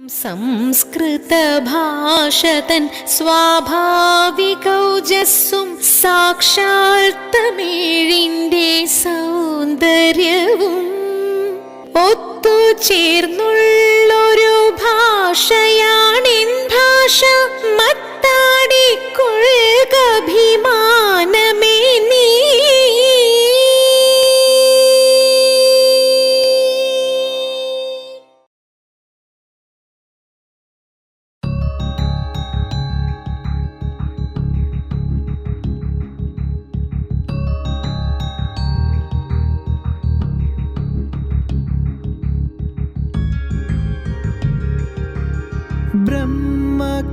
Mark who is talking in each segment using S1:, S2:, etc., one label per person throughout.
S1: സംസ്കൃതഭാഷതൻ സ്വാഭാവികൗജസ്സും സാക്ഷാൽ തമിഴിന്റെ സൗന്ദര്യവും ഒത്തുചേർന്നുള്ളൊരു ഭാഷയാണിൻ ഭാഷ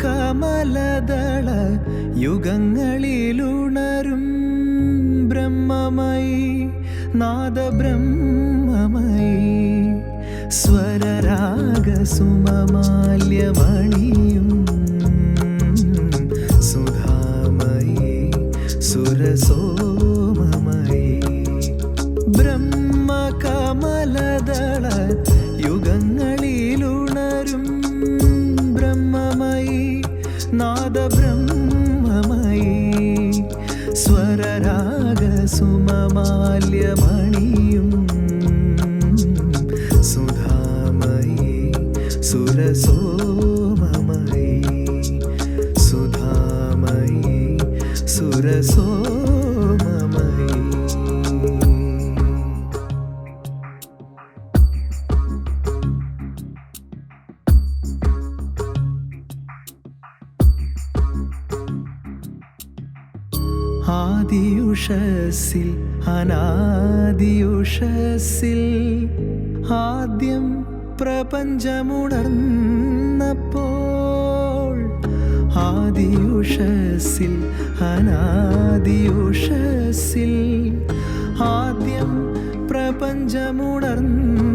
S2: ബ്രഹ്മകമലദള യുഗങ്ങളിലുണരും ബ്രഹ്മമയി നാദബ്രഹ്മമയി. സ്വരരാഗസുമമാല്യമണിയും സ്വരരാഗസുമമാല്യമണിയും സുധാമയി സുരസോമമയി സുധാമയി സുരസോമമയി ആദിയുഷസിൽ അനാദിയുഷസിൽ ആദ്യം പ്രപഞ്ചമുണർന്നപ്പോൾ ആദിയുഷസിൽ അനാദിയുഷസിൽ ആദ്യം പ്രപഞ്ചമുണർന്നപ്പോൾ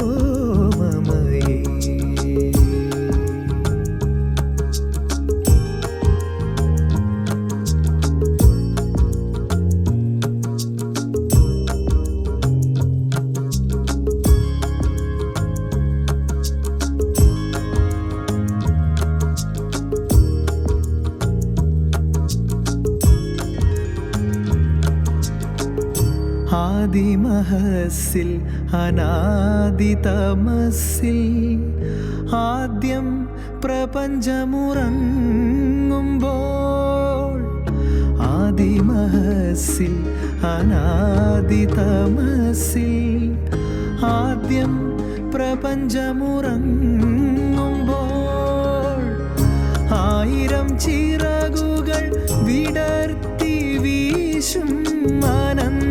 S2: ആദിമഹസിൽ അനാദിതമസിൽ ആദ്യം പ്രപഞ്ചമുറങ്ങുമ്പോൾ ആദിമഹസിൽ അനാദിതമസിൽ ആദ്യം പ്രപഞ്ചമുറങ്ങുമ്പോൾ ആയിരം ചിറകുകൾ വിടർത്തി വീശും ആനന്ദതേ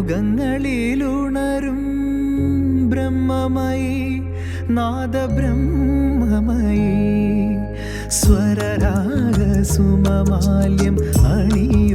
S2: യുഗങ്ങളിലുണരും ബ്രഹ്മമയി നാദബ്രഹ്മമൈ സ്വരരാഗസുമമാല്യം അണിയും